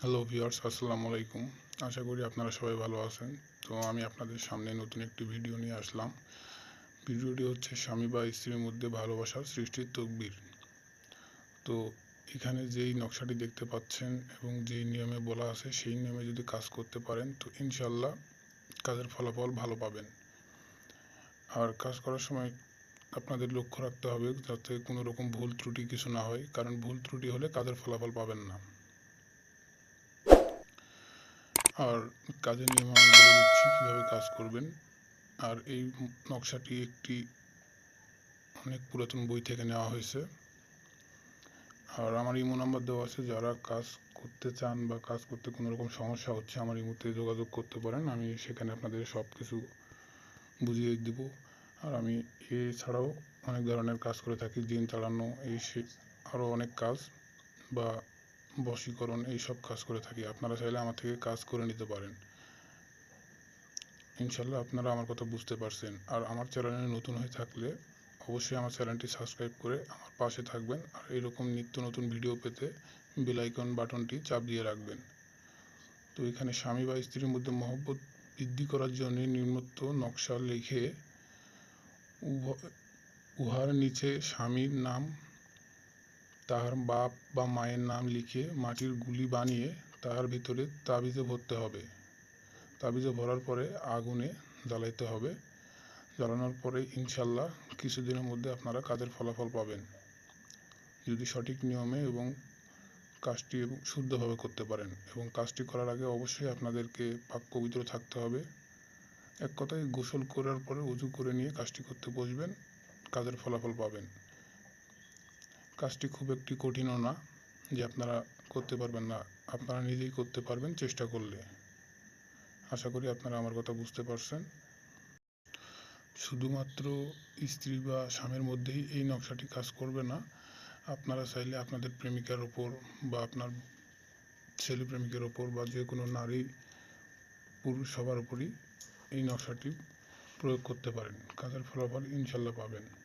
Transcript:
Hello viewers আসসালামু আলাইকুম। আশা করি আপনারা সবাই ভালো আছেন। তো আমি আপনাদের সামনে নতুন একটি ভিডিও নিয়ে আসলাম। ভিডিওটি হচ্ছে স্বামী বা স্ত্রীর মধ্যে ভালোবাসার সৃষ্টির তকবির। তো এখানে যেই নকশাটি দেখতে পাচ্ছেন এবং যেই নিয়মে বলা আছে, সেই নিয়মে যদি কাজ করতে পারেন, তো ইনশাল্লাহ কাজের ফলাফল ভালো পাবেন। আর কাজ করার সময় আপনাদের লক্ষ্য রাখতে হবে যাতে কোনো রকম ভুল ত্রুটি কিছু না হয়, কারণ ভুল ত্রুটি হলে কাজের ফলাফল পাবেন না। আর কাজের নিয়ম আমি বলে দিচ্ছি কীভাবে কাজ করবেন। আর এই নকশাটি একটি অনেক পুরাতন বই থেকে নেওয়া হয়েছে। আর আমার ইমো নাম্বার দেওয়া আছে, যারা কাজ করতে চান বা কাজ করতে কোনো রকম সমস্যা হচ্ছে, আমার ইমোতে যোগাযোগ করতে পারেন। আমি সেখানে আপনাদের সব কিছু বুঝিয়ে দেব। আর আমি এছাড়াও অনেক ধরনের কাজ করে থাকি, দিন চালানো, এই সে আরও অনেক কাজ বা বশীকরণ এইসব কাজ করে থাকি। আপনারা চাইলে আমার থেকে কাজ করে নিতে পারেন। ইনশাল্লাহ আপনারা আমার কথা বুঝতে পারছেন। আর আমার চ্যানেলে নতুন হয়ে থাকলে অবশ্যই আমার চ্যানেলটি সাবস্ক্রাইব করে আমার পাশে থাকবেন। আর এরকম নিত্য নতুন ভিডিও পেতে বেলাইকন বাটনটি চাপ দিয়ে রাখবেন। তো এখানে স্বামী বা স্ত্রীর মধ্যে মহব্বত বৃদ্ধি করার জন্য নিম্নোক্ত নকশা লিখে উভয় উহার নিচে স্বামীর নাম তাহার বাপ বা মায়ের নাম লিখে মাটির গুলি বানিয়ে তাহার ভিতরে তাবিজে ভরতে হবে। তাবিজে ভরার পরে আগুনে জ্বালাইতে হবে। জ্বালানোর পরে ইনশাল্লাহ কিছুদিনের মধ্যে আপনারা কাজের ফলাফল পাবেন। যদি সঠিক নিয়মে এবং কাজটি শুদ্ধভাবে করতে পারেন এবং কাজটি করার আগে অবশ্যই আপনাদেরকে পাক পবিত্র থাকতে হবে। এক কথায় গোসল করার পরে উজু করে নিয়ে কাজটি করতে বসবেন, কাজের ফলাফল পাবেন। কাজটি খুব একটি কঠিনও না যে আপনারা করতে পারবেন না, আপনারা নিজেই করতে পারবেন চেষ্টা করলে। আশা করি আপনারা আমার কথা বুঝতে পারছেন। শুধুমাত্র স্ত্রী বা স্বামীর মধ্যেই এই নকশাটি কাজ করবে না, আপনারা চাইলে আপনাদের প্রেমিকার ওপর বা আপনার ছেলে প্রেমিকের ওপর বা যে কোনো নারী পুরুষ সবার উপরই এই নকশাটি প্রয়োগ করতে পারেন। কাজের ফলাফল ইনশাল্লাহ পাবেন।